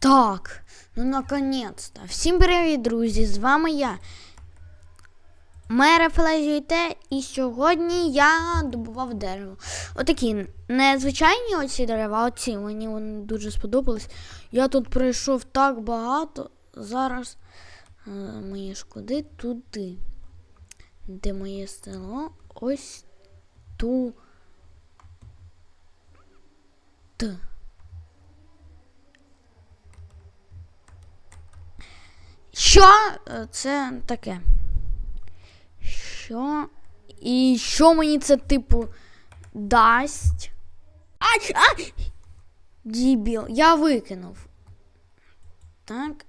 Так, ну наконець-то. Всім привіт, друзі! З вами я. Мера Флезіте, і сьогодні я добував дерево. Отакі незвичайні оці дерева, оці мені вони дуже сподобались. Я тут пройшов так багато. Зараз е, мої шкоди туди. Де моє село? Ось ту. Що е, це таке? Що? І що мені це, типу, дасть? Ай! Ай! Дібіл, я викинув. Так.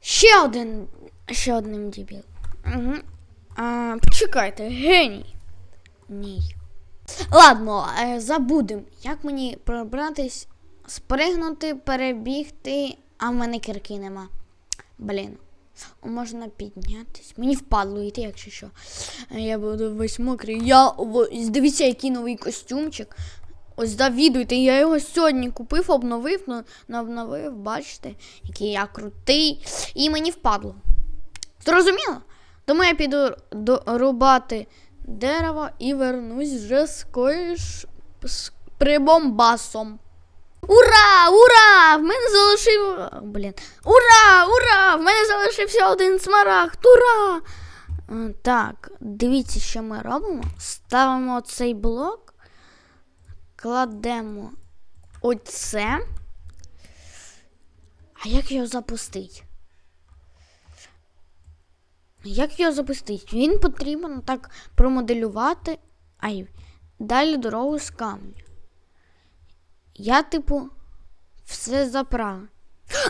Ще один. Ще один дібіл. Угу. А, почекайте, геній. Ні. Ладно, е, забудем. Як мені пробратись, спригнути, перебігти, а в мене кірки нема. Блін. Можна піднятись. Мені впадло йти, якщо що. Я буду весь мокрий. Я дивіться, який новий костюмчик. Ось завідуйте, я його сьогодні купив, обновив, ну, ну, обновив, бачите, який я крутий. І мені впадло. Зрозуміло? Тому я піду рубати дерево і вернусь вже з коїш з прибомбасом. Ура! Ура! В мене залишив. Блін. Ура! Ура! В мене залишився один смарагд! Ура! Е, Так, дивіться, що ми робимо. Ставимо цей блок, кладемо оце. А як його запустити? Як його запустити? Він потрібно так промоделювати. Ай, далі дорогу з камню. Я, типу, все заправив.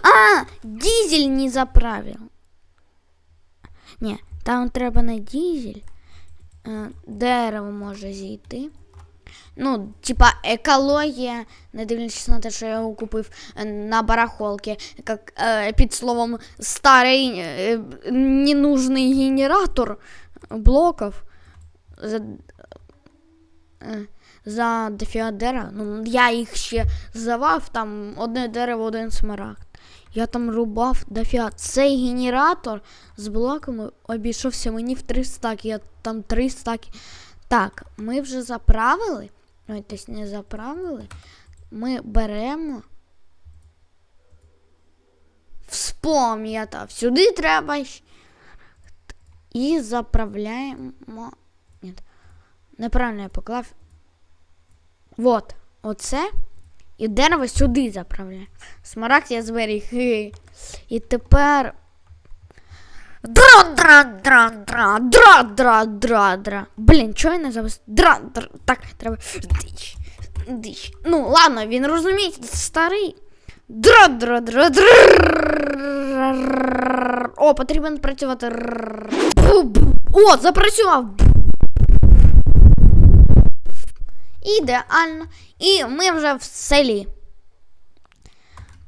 А! Дізель не заправив. Ні, там треба не дізель. Е, Дерево може зійти. Ну, типа екологія, не дивлячись на те, що я його купив е, на барахолці, як е, під словом старий е, ненужний генератор блоків. За, дерева. Ну, я їх ще завав, там одне дерево, один смарагд. Я там рубав дофіга. Цей генератор з блоками обійшовся мені в три стаки. Я там три стаки. Так, ми вже заправили. Ой, тобто не заправили. Ми беремо. Вспом'ятав. Сюди треба. І заправляємо. Ні. Неправильно я поклав. Вот, оце. І дерево сюди заправляю. Смарагд я зберіг. І тепер. Дра-дра-дра-дра, дра-дра-дра-дра. Блін, чого я не запис... Дра, дра. Так, треба. Дич. Дич. Ну, ладно, він розуміє, старий. Дра-дра-дра-дра. О, потрібно працювати. О, запрацював. Ідеально. І ми вже в селі.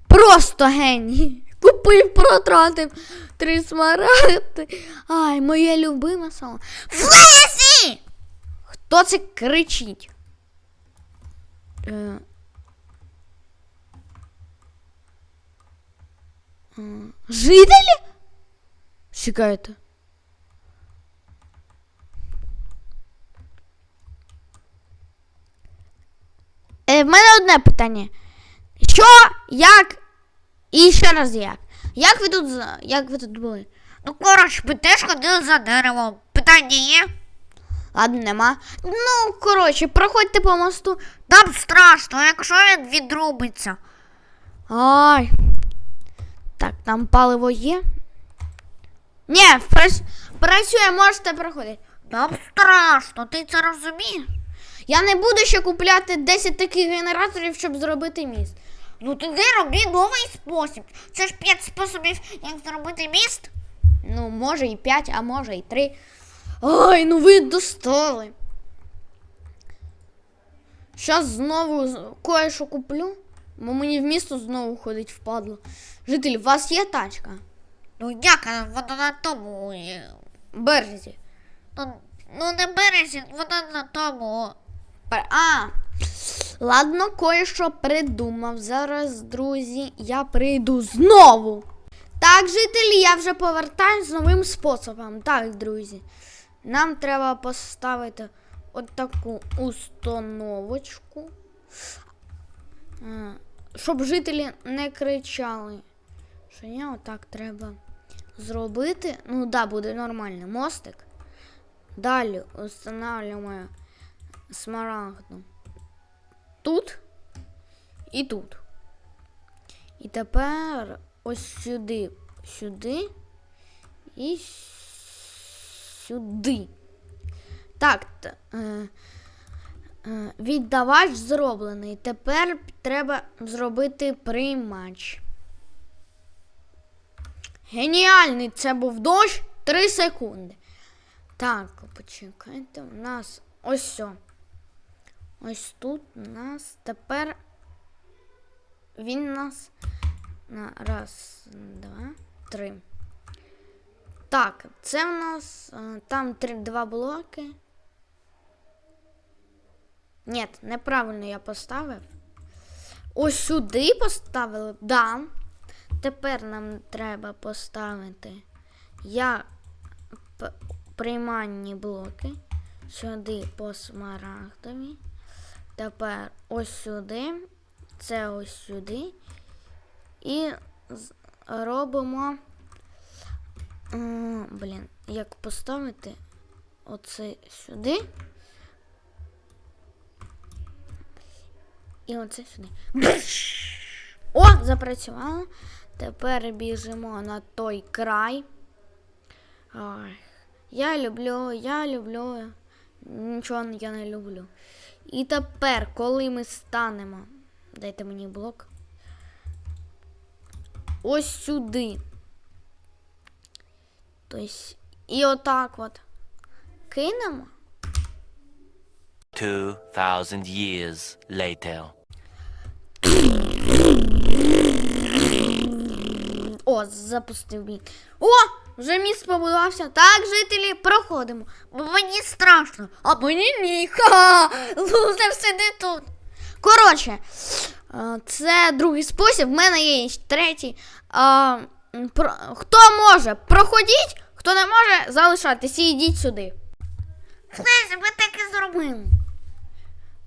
Просто геній. Купив, протратив три смарагди. Ай, моє любиме село. Флесі! Хто це кричить? Е... е, Жителі? Чекайте. Е, в мене одне питання. Що, як і ще раз як? Як ви тут як ви тут були? Ну, коротше, ми теж ходили за деревом. Питання є? Ладно, нема. Ну, коротше, проходьте по мосту. Нам страшно, якщо він відрубиться. Ай. Так, там паливо є. Ні, працю... працює, можете проходити. Нам страшно, ти це розумієш? Я не буду ще купляти 10 таких генераторів, щоб зробити міст. Ну тоді роби новий спосіб. Це ж п'ять способів, як зробити міст. Ну, може і 5, а може і 3. Ай, ну ви достали. Щас знову кое-що куплю, бо мені в місто знову ходить впадло. Жителі, у вас є тачка? Ну як вона на тому. е, Березі. Ну, ну не бережі, вона на тому. А. Ладно, кое-що придумав. Зараз, друзі, я прийду знову. Так, жителі, я вже повертаюсь з новим способом. Так, друзі. Нам треба поставити отаку установочку. Щоб жителі не кричали. Що я отак треба зробити. Ну, да, буде нормальний мостик. Далі встановлюємо смарагду тут і тут. І тепер ось сюди, сюди і сюди. Так, е, е, віддавач зроблений. Тепер треба зробити приймач. Геніальний! Це був дощ 3 секунди. Так, почекайте, у нас ось все. Ось тут у нас тепер він у нас на раз, два, три. Так, це в нас е, там три, два блоки. Ні, неправильно я поставив. Ось сюди поставили, да. Тепер нам треба поставити я п- приймальні блоки. Сюди по смарагдові. Тепер ось сюди. Це ось сюди. І робимо. Блін, як поставити оце сюди. І оце сюди. О, запрацювало. Тепер біжимо на той край. Ой, я люблю, я люблю. Нічого я не люблю. І тепер, коли ми станемо. Дайте мені блок. Ось сюди. Тобто, і отак от. Кинемо. 2,000 years later. О, запустив він. Вже міст побудувався. Так, жителі, проходимо. Бо мені страшно. А мені ні. Ха! Лузер сиди тут. Коротше, е, це другий спосіб. В мене є третій. А, про- Хто може, проходіть, хто не може, залишайтеся і йдіть сюди. Знаєш, ми так і зробили.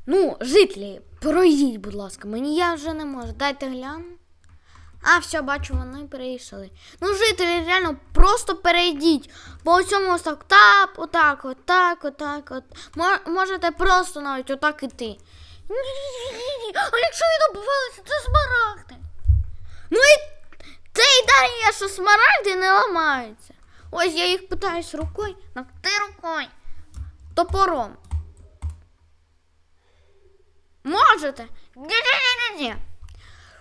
Ну, жителі, пройдіть, будь ласка, мені я вже не можу. Дайте гляну. А, все, бачу, вони перейшли. Ну, жителі, реально, просто перейдіть. По цьому ось так, тап, отак, отак, отак, от. Можете просто навіть отак іти. А якщо і добувалися, це смарагди. Ну і це ідея, що смарагди не ламаються. Ось я їх питаюсь рукою, на Ти рукою. топором. Можете? Ні-ні-ні-ні.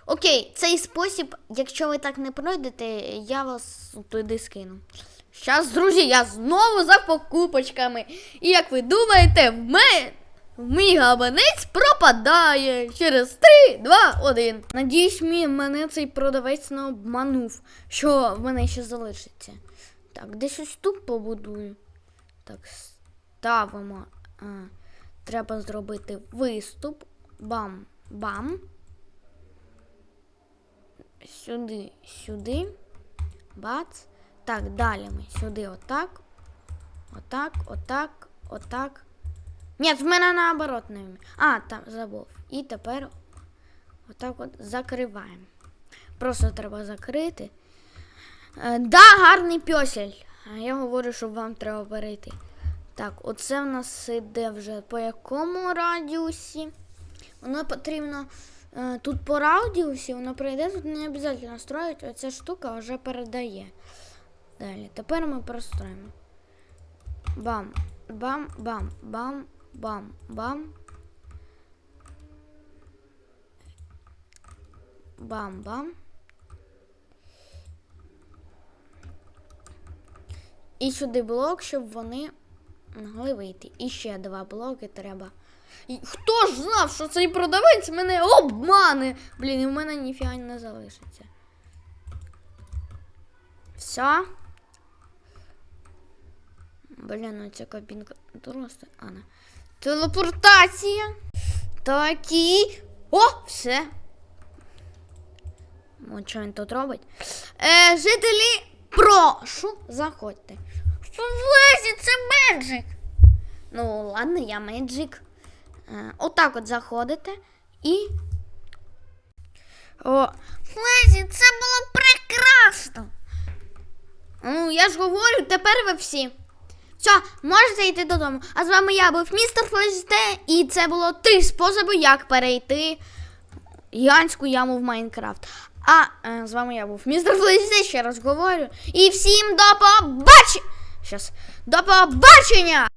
Окей, цей спосіб, якщо ви так не пройдете, я вас туди скину. Щас, друзі, я знову за покупочками. І як ви думаєте, в мене мій габанець пропадає через 3, 2, 1. Надіюсь, мій мене цей продавець не обманув, що в мене ще залишиться. Так, десь ось тут побудую. Так, ставимо. А, треба зробити виступ. Бам, бам сюди, сюди. Бац. Так, далі ми сюди отак. Отак, отак, отак. Ні, в мене наоборот не А, там забув. І тепер отак от закриваємо. Просто треба закрити. Е, да, гарний пьосель. А я говорю, що вам треба перейти. Так, оце в нас іде вже по якому радіусі. Воно потрібно тут по радіусі, воно пройде, тут не обов'язково строїть, оця штука вже передає. Далі. Тепер ми простроїмо. Бам, бам, бам, бам, бам, бам. Бам-бам. І сюди блок, щоб вони могли вийти. І ще два блоки треба. Хто ж знав, що цей продавець мене обмане? Блін, і в мене ніфіга не залишиться. Все. Блін, ну ця кабінка доросла. А, не. Телепортація. Такі. О, все. От що він тут робить. Е, жителі, прошу, заходьте. Флезі, це Меджик. Ну, ладно, я Меджик. Е, отак от заходите і. О, Флезі, це було прекрасно. ну я ж говорю, тепер ви всі. Все, можете йти додому. А з вами я був містер Флеште, і це було три способи, як перейти гігантську яму в Майнкрафт. А е, з вами я був містер Флеште, ще раз говорю. І всім до побачення! Щас. До побачення!